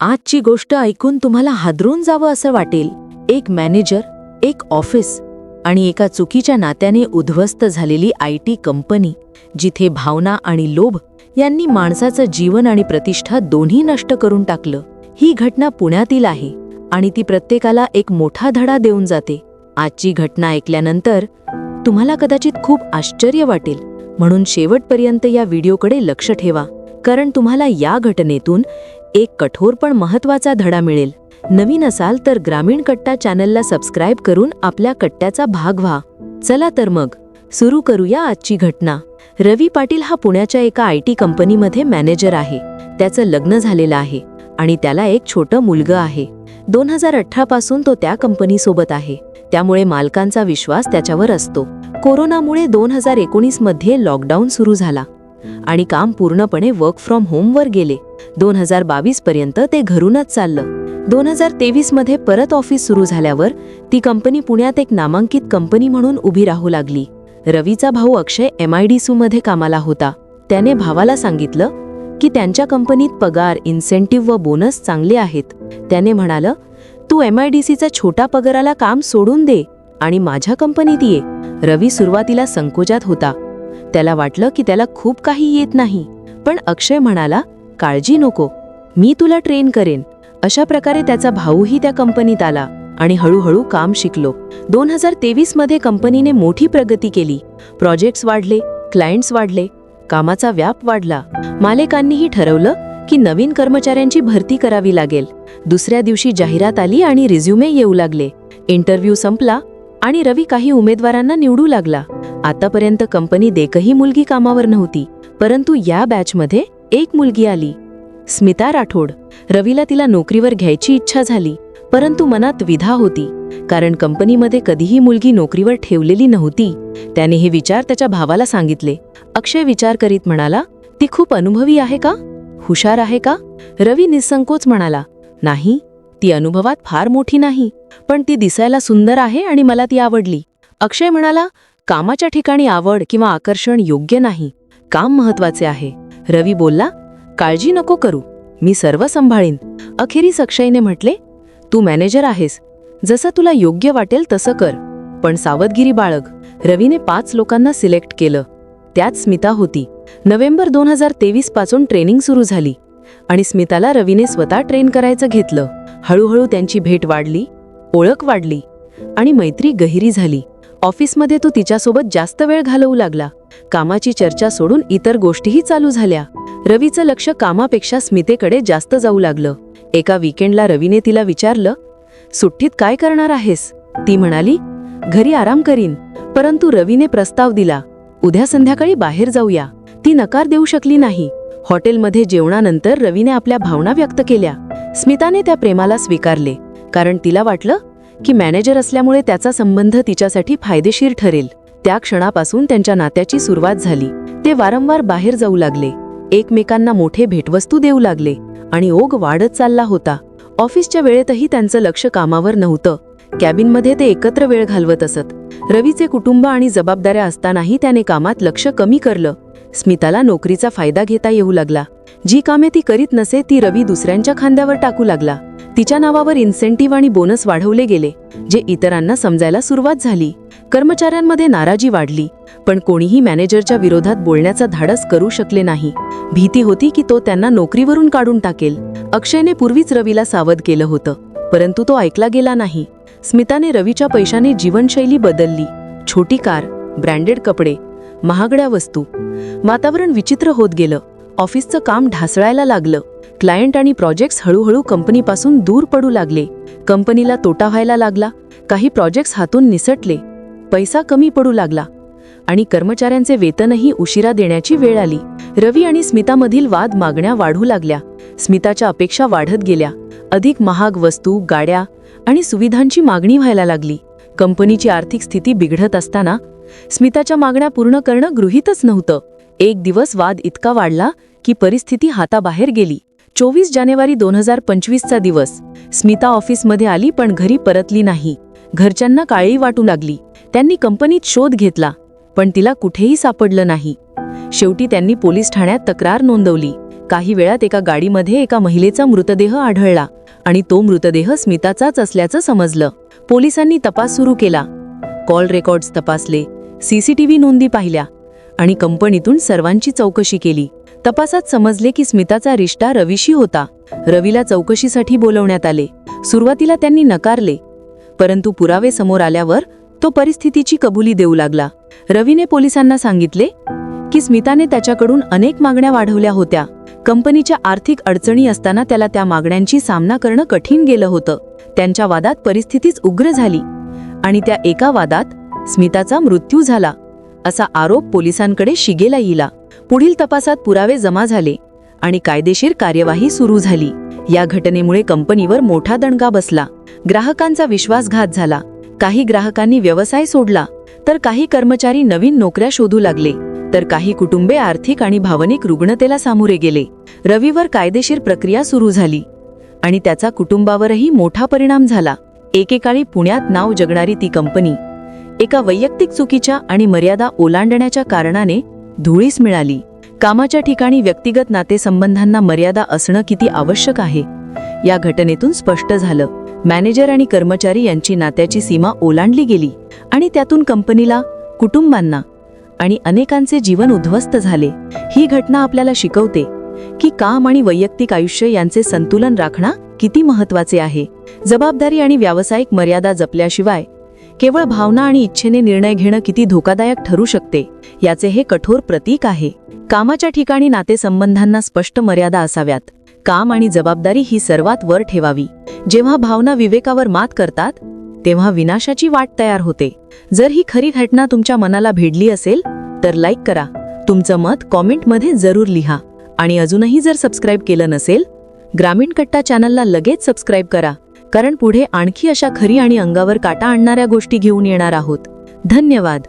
आजची गोष्ट ऐकून तुम्हाला हादरून जावं असं वाटेल. एक मॅनेजर एक ऑफिस आणि एका चुकीच्या नात्याने उद्ध्वस्त झालेली आय टी कंपनी जिथे भावना आणि लोभ यांनी माणसाचं जीवन आणि प्रतिष्ठा दोन्ही नष्ट करून टाकलं. ही घटना पुण्यातील आहे आणि ती प्रत्येकाला एक मोठा धडा देऊन जाते. आजची घटना ऐकल्यानंतर तुम्हाला कदाचित खूप आश्चर्य वाटेल. म्हणून शेवटपर्यंत या व्हिडिओकडे लक्ष ठेवा कारण तुम्हाला या घटनेतून एक कठोर पण महत्त्वाचा धडा मिळेल. नवीन असाल तर ग्रामीण कट्टा चॅनलला सबस्क्राईब करून आपल्या कट्ट्याचा भाग व्हा. चला तर मग सुरू करूया आजची घटना. रवी पाटील हा पुण्याच्या एका आय टी कंपनीमध्ये मॅनेजर आहे. त्याचं लग्न झालेलं आहे आणि त्याला एक छोटं मुलगं आहे. दोन हजार अठरा पासून तो त्या कंपनीसोबत आहे. त्यामुळे मालकांचा विश्वास त्याच्यावर असतो. कोरोनामुळे दोन हजार एकोणीसमध्ये लॉकडाऊन सुरू झाला. आणि काम पूर्णपणे वर्क फ्रॉम होमवर गेले. दोन हजार बावीस पर्यंत ते घरूनच चाललं. दोन हजार तेवीसमध्ये परत ऑफिस सुरू झाल्यावर ती कंपनी पुण्यात एक नामांकित कंपनी म्हणून उभी राहू लागली. रवीचा भाऊ अक्षय एम आय डी मध्ये कामाला होता. त्याने भावाला सांगितलं की त्यांच्या कंपनीत पगार इन्सेंटिव्ह व बोनस चांगले आहेत. त्याने म्हणालं तू एम आय डी सीचा छोटा पगाराला काम सोडून दे आणि माझ्या कंपनीत ये. रवी सुरुवातीला संकोचात होता. त्याला वाटलं की त्याला खूप काही येत नाही. पण अक्षय म्हणाला काळजी नको मी तुला ट्रेन करेन. अशा प्रकारे त्याचा भाऊही त्या कंपनीत आला आणि हळूहळू काम शिकलो. दोन हजार तेवीसमध्ये कंपनीने मोठी प्रगती केली. प्रोजेक्ट्स वाढले क्लायंट्स वाढले कामाचा व्याप वाढला. मालकांनीही ठरवलं की नवीन कर्मचाऱ्यांची भरती करावी लागेल. दुसऱ्या दिवशी जाहिरात आली आणि रिझ्युमे येऊ लागले. इंटरव्ह्यू संपला आणि रवी काही उमेदवारांना निवडू लागला. आतापर्यंत कंपनी देखही मुलगी कामावर नव्हती परंतु या बॅचमध्ये एक मुलगी आली. स्मिता राठोड. रवीला तिला नोकरीवर घ्यायची इच्छा झाली परंतु मनात विधा होती. कारण कंपनीमध्ये कधीही मुलगी नोकरीवर ठेवलेली नव्हती त्याने हे विचार त्याच्या भावाला सांगितले. अक्षय विचार करीत म्हणाला ती खूप अनुभवी आहे का? हुशार आहे का? रवी निसंकोच म्हणाला नाही ती अनुभवात फार मोठी नाही पण ती दिसायला सुंदर आहे आणि मला ती आवडली. अक्षय म्हणाला कामाच्या ठिकाणी आवड किंवा आकर्षण योग्य नाही काम महत्त्वाचे आहे. रवी बोलला काळजी नको करू मी सर्व सांभाळीन. अखेरीस अक्षयने म्हटले तू मॅनेजर आहेस जसं तुला योग्य वाटेल तसं कर. पण सावधगिरी बाळग रवीने पाच लोकांना सिलेक्ट केलं. त्यात स्मिता होती. नोव्हेंबर दोन हजार तेवीसपासून ट्रेनिंग सुरू झाली आणि स्मिताला रवीने स्वतः ट्रेन करायचं घेतलं. हळूहळू त्यांची भेट वाढली ओळख वाढली आणि मैत्री गहिरी झाली. ऑफिसमध्ये तो तिच्यासोबत जास्त वेळ घालवू लागला. कामाची चर्चा सोडून इतर गोष्टीही चालू झाल्या. रवीचं लक्ष कामापेक्षा स्मितेकडे जास्त जाऊ लागलं. एका विकेंडला रवीने तिला विचारलं सुट्टीत काय करणार आहेस? ती म्हणाली घरी आराम करीन परंतु रवीने प्रस्ताव दिला उद्या संध्याकाळी बाहेर जाऊया. ती नकार देऊ शकली नाही. हॉटेलमध्ये जेवणानंतर रवीने आपल्या भावना व्यक्त केल्या. स्मिताने त्या प्रेमाला स्वीकारले कारण तिला वाटलं की मॅनेजर असल्यामुळे त्याचा संबंध तिच्यासाठी फायदेशीर ठरेल. त्या क्षणापासून त्यांच्या नात्याची सुरुवात झाली. ते वारंवार बाहेर जाऊ लागले. एकमेकांना मोठे भेटवस्तू देऊ लागले आणि ओघ वाढत चालला होता. ऑफिसच्या वेळेतही त्यांचं लक्ष कामावर नव्हतं. कॅबिनमध्ये ते एकत्र वेळ घालवत असत. रवीचे कुटुंब आणि जबाबदाऱ्या असतानाही त्याने कामात लक्ष कमी करलं. स्मिताला नोकरीचा फायदा घेता येऊ लागला. जी कामे ती करीत नसे ती रवी दुसऱ्यांच्या खांद्यावर टाकू लागला. तिच्या नावावर इन्सेंटिव्ह आणि बोनस वाढवले गेले जे इतरांना समजायला सुरुवात झाली. कर्मचाऱ्यांमध्ये नाराजी वाढली पण कोणीही मॅनेजरच्या विरोधात बोलण्याचा धाडस करू शकले नाही. भीती होती की तो त्यांना नोकरीवरून काढून टाकेल. अक्षयने पूर्वीच रवीला सावध केलं होतं परंतु तो ऐकला गेला नाही. स्मिताने रवीच्या पैशाने जीवनशैली बदलली. छोटी कार ब्रँडेड कपडे महागड्या वस्तू. वातावरण विचित्र होत गेलं. ऑफिसचं काम ढासळायला लागलं. क्लायंट आणि प्रोजेक्ट्स हळूहळू कंपनीपासून दूर पडू लागले. कंपनीला तोटा व्हायला लागला. काही प्रोजेक्ट्स हातून निसटले. पैसा कमी पडू लागला. आणि कर्मचाऱ्यांचे वेतनही उशिरा देण्याची वेळ आली. रवी आणि स्मितामधील वाद मागण्या वाढू लागल्या. स्मिताच्या अपेक्षा वाढत गेल्या. अधिक महाग वस्तू गाड्या आणि सुविधांची मागणी व्हायला लागली. कंपनीची आर्थिक स्थिती बिघडत असताना स्मिताच्या मागण्या पूर्ण करणं गृहीतच नव्हतं. एक दिवस वाद इतका वाढला की परिस्थिती हाताबाहेर गेली. चोवीस जानेवारी दोन हजार पंचवीसचा दिवस. स्मिता ऑफिसमध्ये आली पण घरी परतली नाही. घरच्यांना काळी वाटू लागली. त्यांनी कंपनीत शोध घेतला पण तिला कुठेही सापडलं नाही. शेवटी त्यांनी पोलीस ठाण्यात तक्रार नोंदवली. काही वेळात एका गाडीमध्ये एका महिलेचा मृतदेह आढळला आणि तो मृतदेह स्मिताचाच असल्याचं समजलं. पोलिसांनी तपास सुरू केला. कॉल रेकॉर्ड्स तपासले. सीसीटीव्ही नोंदी पाहिल्या. आणि कंपनीतून सर्वांची चौकशी केली. तपासात समजले की स्मिताचा रिश्ता रवीशी होता. रवीला चौकशीसाठी बोलवण्यात आले. सुरुवातीला त्यांनी नकारले. परंतु पुरावे समोर आल्यावर तो परिस्थितीची कबुली देऊ लागला. रवीने पोलिसांना सांगितले की स्मिताने त्याच्याकडून अनेक मागण्या वाढवल्या होत्या. कंपनीच्या आर्थिक अडचणी असताना त्याला त्या मागण्यांची सामना करणं कठीण गेलं होतं. त्यांच्या वादात परिस्थितीच उग्र झाली आणि त्या एका वादात स्मिताचा मृत्यू झाला. असा आरोप पोलिसांकडे शिगेला येला पुढील तपासात पुरावे जमा झाले आणि कायदेशीर कार्यवाही सुरू झाली. या घटनेमुळे कंपनीवर मोठा दणका बसला. ग्राहकांचा विश्वासघात झाला. काही ग्राहकांनी व्यवसाय सोडला तर काही कर्मचारी नवीन नोकऱ्या शोधू लागले तर काही कुटुंबे आर्थिक आणि भावनिक रुग्णतेला सामोरे गेले. रवीवर कायदेशीर प्रक्रिया सुरू झाली आणि त्याचा कुटुंबावरही मोठा परिणाम झाला. एकेकाळी पुण्यात नाव जगणारी ती कंपनी एका वैयक्तिक चुकीच्या आणि मर्यादा ओलांडण्याच्या कारणाने धुळीस मिळाली. कामाच्या ठिकाणी व्यक्तिगत नातेसंबंधांना मर्यादा असणं किती आवश्यक आहे? या घटनेतून स्पष्ट झालं. मॅनेजर आणि कर्मचारी यांची नात्याची सीमा ओलांडली गेली आणि त्यातून कंपनीला कुटुंबांना आणि अनेकांचे जीवन उद्ध्वस्त झाले. ही घटना आपल्याला शिकवते की काम आणि वैयक्तिक आयुष्य यांचे संतुलन राखणं किती महत्त्वाचे आहे. जबाबदारी आणि व्यावसायिक मर्यादा जपल्याशिवाय केवळ भावना आणि इच्छेने निर्णय घेणं किती धोकादायक ठरू शकते याचे हे कठोर प्रतीक आहे. कामाच्या ठिकाणी नातेसंबंधांना स्पष्ट मर्यादा असाव्यात. काम आणि जबाबदारी ही सर्वात वर ठेवावी. जेव्हा भावना विवेकावर मात करतात तेव्हा विनाशाची वाट तयार होते. जर ही खरी घटना तुमच्या मनाला भिडली असेल तर लाईक करा. तुमचं मत कॉमेंटमध्ये जरूर लिहा. आणि अजूनही जर सबस्क्राईब केलं नसेल ग्रामीण कट्टा चॅनलला लगेच सबस्क्राईब करा. कारण पुढे आणखी अशा खरी आणि अंगावर काटा आणणाऱ्या गोष्टी घेऊन येणार आहोत. धन्यवाद.